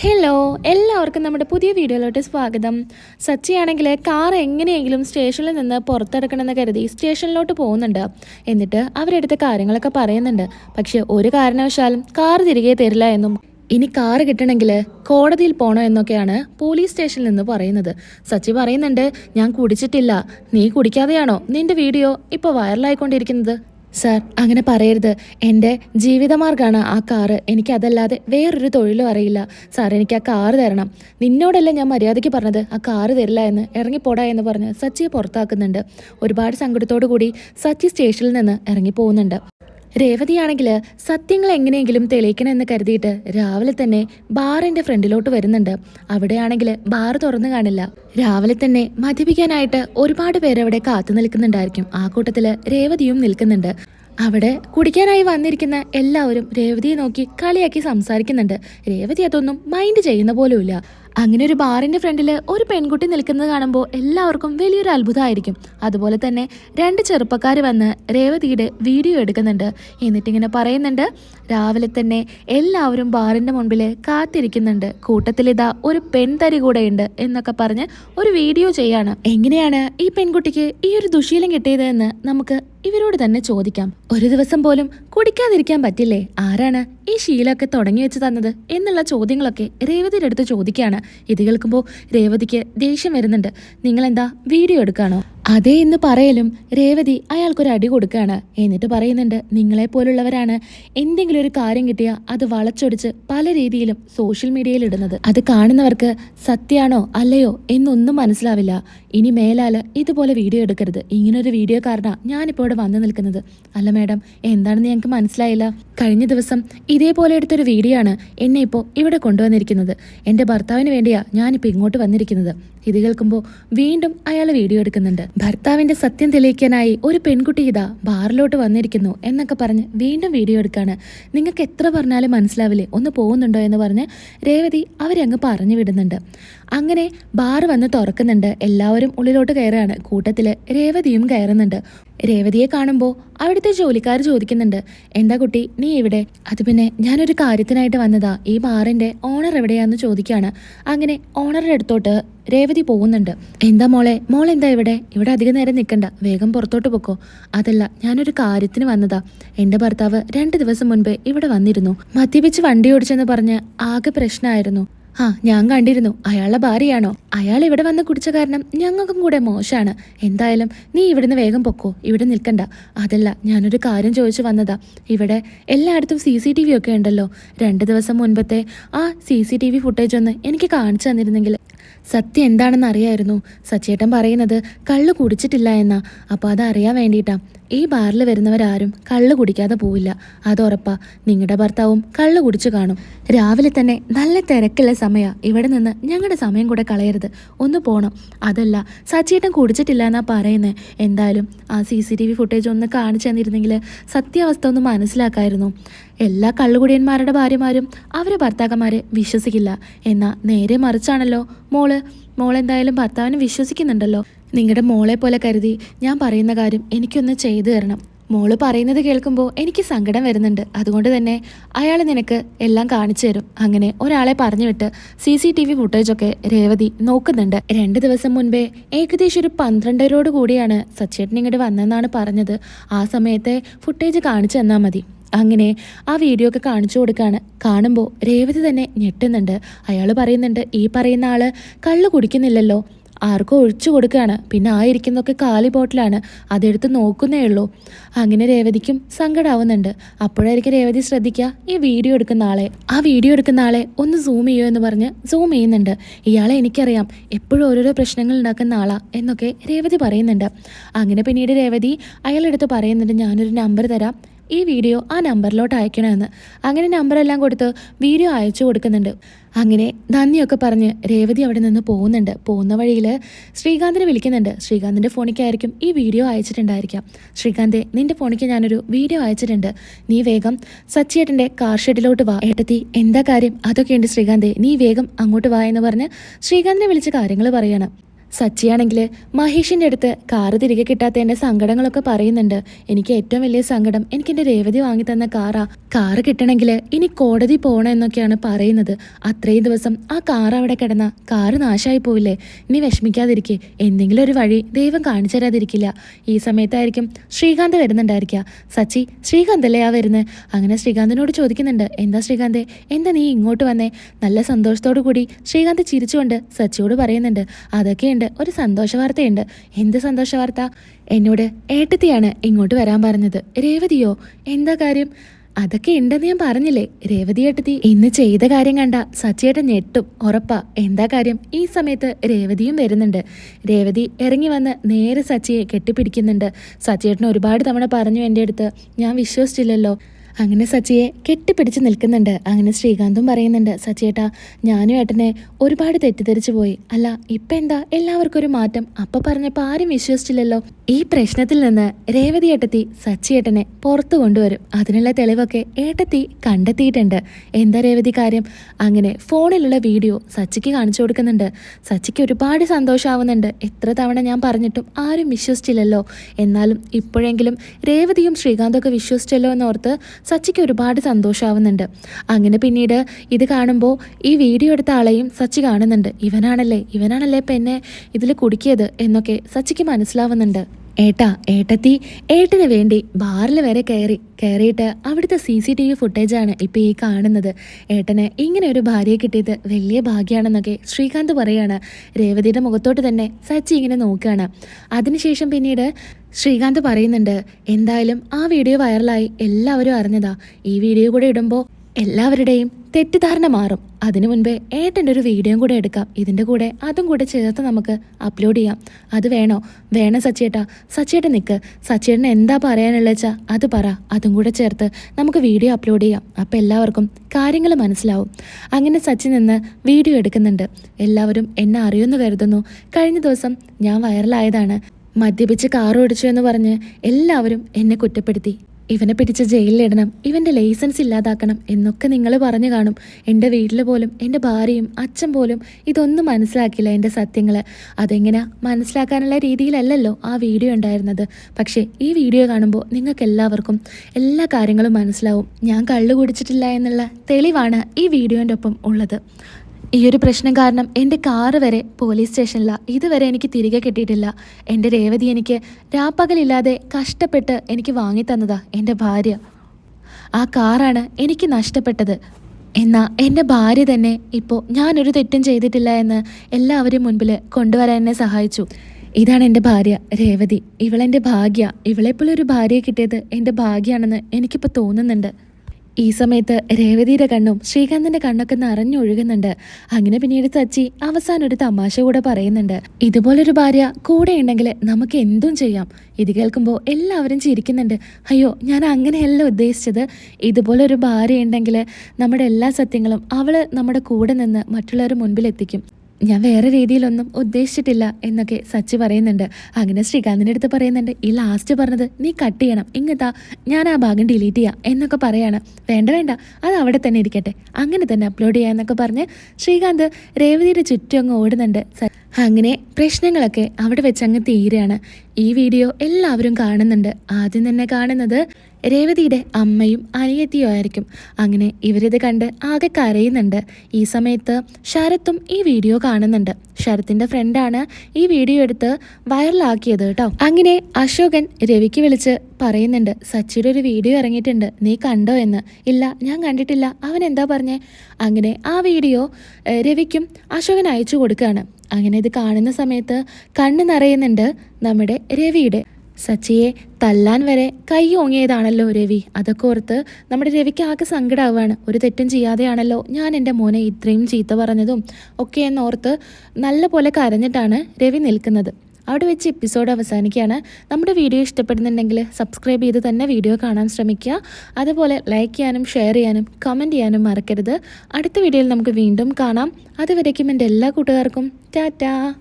Hello എല്ലാവർക്കും നമ്മുടെ പുതിയ വീഡിയോയിലോട്ട് സ്വാഗതം. സച്ചിയാണെങ്കിൽ കാർ എങ്ങനെയെങ്കിലും സ്റ്റേഷനിൽ നിന്ന് പുറത്തെടുക്കണമെന്ന് കരുതി സ്റ്റേഷനിലോട്ട് പോകുന്നുണ്ട്. എന്നിട്ട് അവരെടുത്ത കാര്യങ്ങളൊക്കെ പറയുന്നുണ്ട്. പക്ഷെ ഒരു കാരണവശാലും കാർ തിരികെ തരില്ല എന്നും. ഇനി കാർ കിട്ടണമെങ്കിൽ കോടതിയിൽ പോകണോ എന്നൊക്കെയാണ് പോലീസ് സ്റ്റേഷനിൽ നിന്ന് പറയുന്നത്. സച്ചി പറയുന്നുണ്ട് ഞാൻ കുടിച്ചിട്ടില്ല. നീ കുടിക്കാതെയാണോ? നിന്റെ വീഡിയോ ഇപ്പോൾ വൈറലായിക്കൊണ്ടിരിക്കുന്നത് സാർ അങ്ങനെ പറയരുത്. എന്റെ ജീവിതമാർഗമാണ് ആ കാറ്. എനിക്കതല്ലാതെ വേറൊരു തൊഴിലും അറിയില്ല. സാർ എനിക്ക് ആ കാറ് തരണം. നിന്നോടല്ല ഞാൻ മര്യാദയ്ക്ക് പറഞ്ഞത്? ആ കാറ് തരില്ല എന്ന് ഇറങ്ങിപ്പോടാ എന്ന് പറഞ്ഞ് സച്ചിയെ പുറത്താക്കുന്നുണ്ട്. ഒരുപാട് സങ്കടത്തോടു കൂടി സച്ചി സ്റ്റേഷനിൽ നിന്ന് ഇറങ്ങി പോകുന്നുണ്ട് രേവതിയാണെങ്കിൽ സത്യങ്ങൾ എങ്ങനെയെങ്കിലും തെളിയിക്കണമെന്ന് കരുതിയിട്ട് രാവിലെ തന്നെ ബാറിന്റെ ഫ്രണ്ടിലോട്ട് വരുന്നുണ്ട്. അവിടെയാണെങ്കിൽ ബാർ തുറന്നു കാണില്ല. രാവിലെ തന്നെ മദ്യപിക്കാനായിട്ട് ഒരുപാട് പേരവിടെ കാത്തു നിൽക്കുന്നുണ്ടായിരിക്കും. ആ കൂട്ടത്തിൽ രേവതിയും നിൽക്കുന്നുണ്ട്. അവിടെ കുടിക്കാനായി വന്നിരിക്കുന്ന എല്ലാവരും രേവതിയെ നോക്കി കളിയാക്കി സംസാരിക്കുന്നുണ്ട്. രേവതി അതൊന്നും മൈൻഡ് ചെയ്യുന്ന പോലുമില്ല. അങ്ങനെ ഒരു ബാറിന്റെ ഫ്രണ്ടിൽ ഒരു പെൺകുട്ടി നിൽക്കുന്നത് കാണുമ്പോൾ എല്ലാവർക്കും വലിയൊരു അത്ഭുതമായിരിക്കും. അതുപോലെ തന്നെ രണ്ട് ചെറുപ്പക്കാർ വന്ന് രേവതിയുടെ വീഡിയോ എടുക്കുന്നുണ്ട്. എന്നിട്ടിങ്ങനെ പറയുന്നുണ്ട് രാവിലെ തന്നെ എല്ലാവരും ബാറിന്റെ മുൻപിൽ കാത്തിരിക്കുന്നുണ്ട്. കൂട്ടത്തിലിതാ ഒരു പെൺതരി കൂടെ ഉണ്ട് എന്നൊക്കെ പറഞ്ഞ് ഒരു വീഡിയോ ചെയ്യാണ്. എങ്ങനെയാണ് ഈ പെൺകുട്ടിക്ക് ഈ ഒരു ദുശീലം കിട്ടിയത് എന്ന് നമുക്ക് ഇവരോട് തന്നെ ചോദിക്കാം. ഒരു ദിവസം പോലും കുടിക്കാതിരിക്കാൻ പറ്റില്ലേ? ആരാണ് ഈ ശീലമൊക്കെ തുടങ്ങി വെച്ച് തന്നത് എന്നുള്ള ചോദ്യങ്ങളൊക്കെ രേവതിയുടെ അടുത്ത് ചോദിക്കുകയാണ്. ഇത് കേൾക്കുമ്പോൾ രേവതിക്ക് ദേഷ്യം വരുന്നുണ്ട്. നിങ്ങളെന്താ വീഡിയോ എടുക്കാണോ? അതേ എന്ന് പറയലും രേവതി അയാൾക്കൊരു അടി കൊടുക്കുകയാണ് എന്നിട്ട് പറയുന്നുണ്ട് നിങ്ങളെ പോലുള്ളവരാണ് എന്തെങ്കിലും ഒരു കാര്യം കിട്ടിയാൽ അത് വളച്ചൊടിച്ച് പല രീതിയിലും സോഷ്യൽ മീഡിയയിൽ ഇടുന്നത്. അത് കാണുന്നവർക്ക് സത്യാണോ അല്ലയോ എന്നൊന്നും മനസ്സിലാവില്ല. ഇനി മേലാൽ ഇതുപോലെ വീഡിയോ എടുക്കരുത്. ഇങ്ങനൊരു വീഡിയോ കാരണം ഞാനിപ്പോൾ ഇവിടെ വന്നു നിൽക്കുന്നത്. അല്ല മേഡം എന്താണെന്ന് ഞങ്ങൾക്ക് മനസ്സിലായില്ല. കഴിഞ്ഞ ദിവസം ഇതേപോലെ എടുത്തൊരു വീഡിയോ ആണ് എന്നെ ഇപ്പോൾ ഇവിടെ കൊണ്ടുവന്നിരിക്കുന്നത്. എന്റെ ഭർത്താവിന് വേണ്ടിയാണ് ഞാനിപ്പോൾ ഇങ്ങോട്ട് വന്നിരിക്കുന്നത്. ഇത് കേൾക്കുമ്പോൾ വീണ്ടും അയാൾ വീഡിയോ എടുക്കുന്നുണ്ട്. ഭർത്താവിന്റെ സത്യം തെളിയിക്കാനായി ഒരു പെൺകുട്ടി ഇതാ ബാറിലോട്ട് വന്നിരിക്കുന്നു എന്നൊക്കെ പറഞ്ഞ് വീണ്ടും വീഡിയോ എടുക്കാണ്. നിങ്ങൾക്ക് എത്ര പറഞ്ഞാലും മനസ്സിലാവില്ലേ? ഒന്ന് പോകുന്നുണ്ടോ എന്ന് പറഞ്ഞ് രേവതി അവരങ്ങ് പറഞ്ഞു വിടുന്നുണ്ട്. അങ്ങനെ ബാർ വന്ന് തുറക്കുന്നുണ്ട്. എല്ലാവരും ഉള്ളിലോട്ട് കയറുകയാണ്. കൂട്ടത്തിൽ രേവതിയും കയറുന്നുണ്ട്. രേവതിയെ കാണുമ്പോൾ അവിടുത്തെ ജോലിക്കാർ ചോദിക്കുന്നുണ്ട്. എന്താ കുട്ടി? നീ ഇവിടെ അത് പിന്നെ ഞാനൊരു കാര്യത്തിനായിട്ട് വന്നതാ. ഈ ബാറിന്റെ ഓണർ എവിടെയാന്ന് ചോദിക്കുകയാണ് അങ്ങനെ ഓണറുടെ അടുത്തോട്ട് രേവതി പോകുന്നുണ്ട്. എന്താ മോളെ? മോൾ എന്താ ഇവിടെ? ഇവിടെ അധികം നേരം നിൽക്കണ്ട. വേഗം പുറത്തോട്ട് പൊക്കോ. അതല്ല ഞാനൊരു കാര്യത്തിന് വന്നതാ. എന്റെ ഭർത്താവ് രണ്ട് ദിവസം മുൻപ് ഇവിടെ വന്നിരുന്നു. മദ്യപിച്ച് വണ്ടി ഓടിച്ചെന്ന് പറഞ്ഞ് ആകെ പ്രശ്നമായിരുന്നു. ആ ഞാൻ കണ്ടിരുന്നു. അയാളുടെ ഭാര്യയാണോ? അയാൾ ഇവിടെ വന്ന് കുടിച്ച കാരണം ഞങ്ങൾക്കും കൂടെ മോശമാണ്. എന്തായാലും നീ ഇവിടുന്ന് വേഗം പൊക്കോ. ഇവിടെ നിൽക്കണ്ട. അതല്ല ഞാനൊരു കാര്യം ചോദിച്ചു വന്നതാ. ഇവിടെ എല്ലായിടത്തും സി സി ടി വി ഒക്കെ ഉണ്ടല്ലോ. രണ്ട് ദിവസം മുൻപത്തെ ആ C C T V footage ഒന്ന് എനിക്ക് കാണിച്ചു തന്നിരുന്നെങ്കിൽ സത്യം എന്താണെന്ന് അറിയായിരുന്നു. സച്ചേട്ടൻ പറയുന്നത് കള്ളു കുടിച്ചിട്ടില്ല എന്നാ. അപ്പോൾ അത് അറിയാൻ വേണ്ടിയിട്ടാ. ഈ ബാറിൽ വരുന്നവരാരും കള്ള് കുടിക്കാതെ പോവില്ല. അതുറപ്പാ നിങ്ങളുടെ ഭർത്താവും കള്ള് കുടിച്ചു കാണും. രാവിലെ തന്നെ നല്ല തിരക്കുള്ള സമയ. ഇവിടെ നിന്ന് ഞങ്ങളുടെ സമയം കൂടെ കളയരുത്. ഒന്ന് പോണം. അതല്ല സച്ചേട്ടൻ കുടിച്ചിട്ടില്ല എന്നാ പറയുന്നത് എന്തായാലും ആ C C T V footage ഒന്ന് കാണിച്ചു തന്നിരുന്നെങ്കിൽ സത്യാവസ്ഥ ഒന്ന് മനസ്സിലാക്കായിരുന്നു. എല്ലാ കള്ളുകുടിയന്മാരുടെ ഭാര്യമാരും അവരെ ഭർത്താക്കന്മാരെ വിശ്വസിക്കില്ല. എന്നാൽ നേരെ മറിച്ചാണല്ലോ മോൾ. മോളെന്തായാലും ഭർത്താവിനെ വിശ്വസിക്കുന്നുണ്ടല്ലോ. നിങ്ങളുടെ മോളെ പോലെ കരുതി ഞാൻ പറയുന്ന കാര്യം എനിക്കൊന്ന് ചെയ്തു തരണം. മോൾ പറയുന്നത് കേൾക്കുമ്പോൾ എനിക്ക് സങ്കടം വരുന്നുണ്ട്. അതുകൊണ്ട് തന്നെ അയാൾ നിനക്ക് എല്ലാം കാണിച്ചു തരും. അങ്ങനെ ഒരാളെ പറഞ്ഞു വിട്ട് സി സി ടി വി ഫുട്ടേജൊക്കെ രേവതി നോക്കുന്നുണ്ട്. രണ്ട് ദിവസം മുൻപേ ഏകദേശം ഒരു പന്ത്രണ്ടരോട് കൂടിയാണ് സച്ചേട്ടൻ ഇങ്ങോട്ട് വന്നെന്നാണ് പറഞ്ഞത്. ആ സമയത്തെ ഫുട്ടേജ് കാണിച്ചു തന്നാൽ മതി. അങ്ങനെ ആ വീഡിയോ ഒക്കെ കാണിച്ചു കൊടുക്കാണ്. കാണുമ്പോൾ രേവതി തന്നെ ഞെട്ടുന്നുണ്ട്. അയാൾ പറയുന്നുണ്ട് ഈ പറയുന്ന ആൾ കള്ള് കുടിക്കുന്നില്ലല്ലോ. ആർക്കോ ഒഴിച്ചു കൊടുക്കുകയാണ്. പിന്നെ ആ ഇരിക്കുന്നതൊക്കെ കാലി ബോട്ടിലാണ്. അതെടുത്ത് നോക്കുന്നേ ഉള്ളൂ. അങ്ങനെ രേവതിക്കും സങ്കടാവുന്നുണ്ട്. അപ്പോഴായിരിക്കും രേവതി ശ്രദ്ധിക്കുക ഈ വീഡിയോ എടുക്കുന്ന ആളെ. ആ വീഡിയോ എടുക്കുന്ന ആളെ ഒന്ന് സൂം ചെയ്യുമോ എന്ന് പറഞ്ഞ് സൂം ചെയ്യുന്നുണ്ട്. ഇയാളെ എനിക്കറിയാം. എപ്പോഴും ഓരോരോ പ്രശ്നങ്ങൾ ഉണ്ടാക്കുന്ന ആളാ എന്നൊക്കെ രേവതി പറയുന്നുണ്ട്. അങ്ങനെ പിന്നീട് രേവതി അയാളെടുത്ത് പറയുന്നുണ്ട് ഞാനൊരു നമ്പർ തരാം. ഈ വീഡിയോ ആ നമ്പറിലോട്ട് അയക്കണമെന്ന്. അങ്ങനെ നമ്പറെല്ലാം കൊടുത്ത് വീഡിയോ അയച്ചു കൊടുക്കുന്നുണ്ട്. അങ്ങനെ നന്ദിയൊക്കെ പറഞ്ഞ് രേവതി അവിടെ നിന്ന് പോകുന്നുണ്ട്. പോകുന്ന വഴിയിൽ ശ്രീകാന്തിനെ വിളിക്കുന്നുണ്ട്. ശ്രീകാന്തിന്റെ ഫോണിക്കായിരിക്കും ഈ വീഡിയോ അയച്ചിട്ടുണ്ടായിരിക്കാം. ശ്രീകാന്തെ നിന്റെ ഫോണിക്ക് ഞാനൊരു വീഡിയോ അയച്ചിട്ടുണ്ട്. നീ വേഗം സച്ചിയേട്ടന്റെ കാർ ഷെഡിലോട്ട് വാ. ഏട്ടത്തി എന്താ കാര്യം? അതൊക്കെയുണ്ട് ശ്രീകാന്തെ. നീ വേഗം അങ്ങോട്ട് വാ എന്ന് പറഞ്ഞ് ശ്രീകാന്തിനെ വിളിച്ച് കാര്യങ്ങൾ പറയണം. സച്ചിയാണെങ്കിൽ മഹേഷിന്റെ അടുത്ത് കാറ് തിരികെ കിട്ടാത്തതിന്റെ സങ്കടങ്ങളൊക്കെ പറയുന്നുണ്ട്. എനിക്ക് ഏറ്റവും വലിയ സങ്കടം എനിക്ക് എന്റെ രേവതി വാങ്ങി തന്ന കാറാ. കാറ് കിട്ടണമെങ്കിൽ ഇനി കോടതി പോകണം എന്നൊക്കെയാണ് പറയുന്നത്. അത്രയും ദിവസം ആ കാർ അവിടെ കിടന്ന കാറ് നാശമായി പോവില്ലേ നീ വിഷമിക്കാതിരിക്കെ. എന്തെങ്കിലും ഒരു വഴി ദൈവം കാണിച്ചു തരാതിരിക്കില്ല. ഈ സമയത്തായിരിക്കും ശ്രീകാന്ത് വരുന്നുണ്ടായിരിക്കുക. സച്ചി ശ്രീകാന്തല്ലേ ആ വരുന്നത് അങ്ങനെ ശ്രീകാന്തിനോട് ചോദിക്കുന്നുണ്ട്. എന്താ ശ്രീകാന്തേ? എന്താ നീ ഇങ്ങോട്ട് വന്നേ? നല്ല സന്തോഷത്തോടു കൂടി ശ്രീകാന്ത് ചിരിച്ചുകൊണ്ട് സച്ചിയോട് പറയുന്നുണ്ട്. അതൊക്കെയുണ്ട് ഒരു സന്തോഷ വാർത്തയുണ്ട്. എന്ത് സന്തോഷ വാർത്ത? എന്നോട് ഏട്ടത്തിയാണ് ഇങ്ങോട്ട് വരാൻ പറഞ്ഞത്. രേവതിയോ? എന്താ കാര്യം? അതൊക്കെ ഉണ്ടെന്ന് ഞാൻ പറഞ്ഞില്ലേ. രേവതി ഏട്ടത്തി ഇന്ന് ചെയ്ത കാര്യം കണ്ട സച്ചേട്ടൻ ഞെട്ടും. ഉറപ്പാ. എന്താ കാര്യം? ഈ സമയത്ത് രേവതിയും വരുന്നുണ്ട്. രേവതി ഇറങ്ങി വന്ന് നേരെ സച്ചിയെ കെട്ടിപ്പിടിക്കുന്നുണ്ട്. സച്ചേട്ടൻ ഒരുപാട് തവണ പറഞ്ഞു എന്റെ അടുത്ത് ഞാൻ വിശ്വസിച്ചില്ലല്ലോ. അങ്ങനെ സച്ചിയെ കെട്ടിപ്പിടിച്ച് നിൽക്കുന്നുണ്ട്. അങ്ങനെ ശ്രീകാന്തും പറയുന്നുണ്ട് സച്ചിയേട്ടാ ഞാനും ഏട്ടനെ ഒരുപാട് തെറ്റിദ്ധരിച്ചു പോയി. അല്ല ഇപ്പം എന്താ എല്ലാവർക്കും ഒരു മാറ്റം? അപ്പം പറഞ്ഞപ്പോൾ ആരും വിശ്വസിച്ചില്ലല്ലോ. ഈ പ്രശ്നത്തിൽ നിന്ന് രേവതി ഏട്ടത്തി സച്ചിയേട്ടനെ പുറത്തു കൊണ്ടുവരും. അതിനുള്ള തെളിവൊക്കെ ഏട്ടത്തി കണ്ടെത്തിയിട്ടുണ്ട്. എന്താ രേവതി കാര്യം? അങ്ങനെ ഫോണിലുള്ള വീഡിയോ സച്ചിക്ക് കാണിച്ചു കൊടുക്കുന്നുണ്ട്. സച്ചിക്ക് ഒരുപാട് സന്തോഷമാവുന്നുണ്ട് എത്ര തവണ ഞാൻ പറഞ്ഞിട്ടും ആരും വിശ്വസിച്ചില്ലല്ലോ. എന്നാലും ഇപ്പോഴെങ്കിലും രേവതിയും ശ്രീകാന്തൊക്കെ വിശ്വസിച്ചല്ലോ എന്നോർത്ത് സച്ചിക്ക് ഒരുപാട് സന്തോഷമാവുന്നുണ്ട് അങ്ങനെ പിന്നീട് ഇത് കാണുമ്പോൾ ഈ വീഡിയോ എടുത്ത ആളെയും സച്ചി കാണുന്നുണ്ട്. ഇവനാണല്ലേ ഇവനാണല്ലേ ഇപ്പം എന്നെ ഇതിൽ കുടുക്കിയത്? എന്നൊക്കെ സച്ചിക്ക് മനസ്സിലാവുന്നുണ്ട്. ഏട്ടാ ഏട്ടത്തി ഏട്ടന് വേണ്ടി ബാറിൽ വരെ കയറി കയറിയിട്ട് അവിടുത്തെ സി സി ടി വി ഫുട്ടേജാണ് ഇപ്പോൾ ഈ കാണുന്നത്. ഏട്ടന് ഇങ്ങനെ ഒരു ഭാര്യയെ കിട്ടിയത് വലിയ ഭാഗ്യമാണെന്നൊക്കെ ശ്രീകാന്ത് പറയാണ്. രേവതിയുടെ മുഖത്തോട്ട് തന്നെ സച്ചി ഇങ്ങനെ നോക്കുകയാണ് അതിനുശേഷം പിന്നീട് ശ്രീകാന്ത് പറയുന്നുണ്ട് എന്തായാലും ആ വീഡിയോ വൈറലായി എല്ലാവരും അറിഞ്ഞതാ. ഈ വീഡിയോ കൂടെ ഇടുമ്പോൾ എല്ലാവരുടെയും തെറ്റിദ്ധാരണ മാറും. അതിനു മുൻപേ ഏട്ടന്റെ ഒരു വീഡിയോയും കൂടെ എടുക്കാം. ഇതിന്റെ കൂടെ അതും കൂടെ ചേർത്ത് നമുക്ക് അപ്ലോഡ് ചെയ്യാം. അത് വേണോ? വേണം സച്ചേട്ടാ. സച്ചേട്ടൻ നിൽക്ക് സച്ചേട്ടന് എന്താ പറയാനുള്ള വെച്ചാൽ അത് പറ. അതും കൂടെ ചേർത്ത് നമുക്ക് വീഡിയോ അപ്ലോഡ് ചെയ്യാം. അപ്പോൾ എല്ലാവർക്കും കാര്യങ്ങൾ മനസ്സിലാവും. അങ്ങനെ സച്ചിൻ നിന്ന് വീഡിയോ എടുക്കുന്നുണ്ട്. എല്ലാവരും എന്നെ അറിയുമെന്ന് കരുതുന്നു. കഴിഞ്ഞ ദിവസം ഞാൻ വൈറലായതാണ്. മദ്യപിച്ച് കാർ ഓടിച്ചു എന്ന് പറഞ്ഞ് എല്ലാവരും എന്നെ കുറ്റപ്പെടുത്തി. ഇവനെ പിടിച്ച് ജയിലിലിടണം ഇവന്റെ ലൈസൻസ് ഇല്ലാതാക്കണം എന്നൊക്കെ നിങ്ങൾ പറഞ്ഞു കാണും. എന്റെ വീട്ടിൽ പോലും എന്റെ ഭാര്യയും അച്ഛൻ പോലും ഇതൊന്നും മനസ്സിലാക്കിയില്ല എന്റെ സത്യങ്ങൾ അതെങ്ങനെ മനസ്സിലാക്കാനുള്ള രീതിയിലല്ലല്ലോ ആ വീഡിയോ ഉണ്ടായിരുന്നത്. പക്ഷേ ഈ വീഡിയോ കാണുമ്പോൾ നിങ്ങൾക്ക് എല്ലാവർക്കും എല്ലാ കാര്യങ്ങളും മനസ്സിലാവും. ഞാൻ കള്ളു കുടിച്ചിട്ടില്ല എന്നുള്ള തെളിവാണ് ഈ വീഡിയോന്റെ ഒപ്പം ഉള്ളത്. ഈ ഒരു പ്രശ്നം കാരണം എന്റെ കാറ് വരെ പോലീസ് സ്റ്റേഷനിലാണ് ഇതുവരെ എനിക്ക് തിരികെ കിട്ടിയിട്ടില്ല. എന്റെ രേവതി എനിക്ക് രാപ്പകലില്ലാതെ കഷ്ടപ്പെട്ട് എനിക്ക് വാങ്ങിത്തന്നതാ എന്റെ ഭാര്യ. ആ കാറാണ് എനിക്ക് നഷ്ടപ്പെട്ടത്. എന്നാൽ എന്റെ ഭാര്യ തന്നെ ഇപ്പോൾ ഞാനൊരു തെറ്റും ചെയ്തിട്ടില്ല എന്ന് എല്ലാവരും മുൻപിൽ കൊണ്ടുവരാൻ എന്നെ സഹായിച്ചു. ഇതാണ് എന്റെ ഭാര്യ രേവതി. ഇവളെന്റെ ഭാഗ്യ. ഇവളെപ്പോലൊരു ഭാര്യയെ കിട്ടിയത് എന്റെ ഭാഗ്യമാണെന്ന് എനിക്കിപ്പോൾ തോന്നുന്നുണ്ട്. ഈ സമയത്ത് രേവതിയുടെ കണ്ണും ശ്രീകാന്തിന്റെ കണ്ണൊക്കെ നിറഞ്ഞൊഴുകുന്നുണ്ട്. അങ്ങനെ പിന്നീട് സച്ചി അവസാനം ഒരു തമാശ കൂടെ പറയുന്നുണ്ട്. ഇതുപോലൊരു ഭാര്യ കൂടെ ഉണ്ടെങ്കിൽ നമുക്ക് എന്തും ചെയ്യാം. ഇത് കേൾക്കുമ്പോൾ എല്ലാവരും ചിരിക്കുന്നുണ്ട്. അയ്യോ ഞാൻ അങ്ങനെയല്ല ഉദ്ദേശിച്ചത്. ഇതുപോലൊരു ഭാര്യ ഉണ്ടെങ്കിൽ നമ്മുടെ എല്ലാ സത്യങ്ങളും അവൾ നമ്മുടെ കൂടെ നിന്ന് മറ്റുള്ളവർ മുൻപിൽ എത്തിക്കും ഞാൻ വേറെ രീതിയിലൊന്നും ഉദ്ദേശിച്ചിട്ടില്ല എന്നൊക്കെ സച്ചി പറയുന്നുണ്ട്. അങ്ങനെ ശ്രീകാന്തിന്റെ അടുത്ത് പറയുന്നുണ്ട് ഈ ലാസ്റ്റ് പറഞ്ഞത് നീ കട്ട് ചെയ്യണം. ഇങ്ങത്താ ഞാൻ ആ ഭാഗം ഡിലീറ്റ് ചെയ്യാം എന്നൊക്കെ പറയാണ്. വേണ്ട വേണ്ട അത് അവിടെ തന്നെ ഇരിക്കട്ടെ. അങ്ങനെ തന്നെ അപ്ലോഡ് ചെയ്യാം എന്നൊക്കെ പറഞ്ഞ് ശ്രീകാന്ത് രേവതിയുടെ ചുറ്റും അങ്ങ് ഓടുന്നുണ്ട്. അങ്ങനെ പ്രശ്നങ്ങളൊക്കെ അവിടെ വെച്ച് അങ്ങ് തീരുകയാണ് ഈ വീഡിയോ എല്ലാവരും കാണുന്നുണ്ട്. ആദ്യം തന്നെ കാണുന്നത് രേവതിയുടെ അമ്മയും അനിയത്തിയും ആയിരിക്കും. അങ്ങനെ ഇവരിത് കണ്ട് ആകെ കരയുന്നുണ്ട്. ഈ സമയത്ത് ശരത്തും ഈ വീഡിയോ കാണുന്നുണ്ട്. ശരത്തിന്റെ ഫ്രണ്ടാണ് ഈ വീഡിയോ എടുത്ത് വൈറലാക്കിയത് കേട്ടോ. അങ്ങനെ അശോകൻ രവിക്ക് വിളിച്ച് പറയുന്നുണ്ട് സച്ചിയുടെ ഒരു വീഡിയോ ഇറങ്ങിയിട്ടുണ്ട്. നീ കണ്ടോ എന്ന്? ഇല്ല ഞാൻ കണ്ടിട്ടില്ല. അവൻ എന്താ പറഞ്ഞേ? അങ്ങനെ ആ വീഡിയോ രവിക്കും അശോകൻ അയച്ചു കൊടുക്കുകയാണ്. അങ്ങനെ ഇത് കാണുന്ന സമയത്ത് കണ്ണ് നിറയുന്നുണ്ട് നമ്മുടെ രവിയുടെ സച്ചിയെ തല്ലാൻ വരെ കൈ ഓങ്ങിയതാണല്ലോ രവി. അതൊക്കെ ഓർത്ത് നമ്മുടെ രവിക്ക് ആകെ സങ്കടമാവാണ് ഒരു തെറ്റും ചെയ്യാതെയാണല്ലോ ഞാൻ എന്റെ മോനെ ഇത്രയും ചീത്ത പറഞ്ഞതും ഒക്കെ എന്നോർത്ത് നല്ല പോലെ കരഞ്ഞിട്ടാണ് രവി നിൽക്കുന്നത്. അവിടെ വെച്ച് എപ്പിസോഡ് അവസാനിക്കുകയാണ്. നമ്മുടെ വീഡിയോ ഇഷ്ടപ്പെടുന്നുണ്ടെങ്കിൽ സബ്സ്ക്രൈബ് ചെയ്ത് തന്നെ വീഡിയോ കാണാൻ ശ്രമിക്കുക. അതുപോലെ ലൈക്ക് ചെയ്യാനും ഷെയർ ചെയ്യാനും കമന്റ് ചെയ്യാനും മറക്കരുത്. അടുത്ത വീഡിയോയിൽ നമുക്ക് വീണ്ടും കാണാം. അതുവരേക്കും എന്റെ എല്ലാ കൂട്ടുകാർക്കും ടാറ്റാ.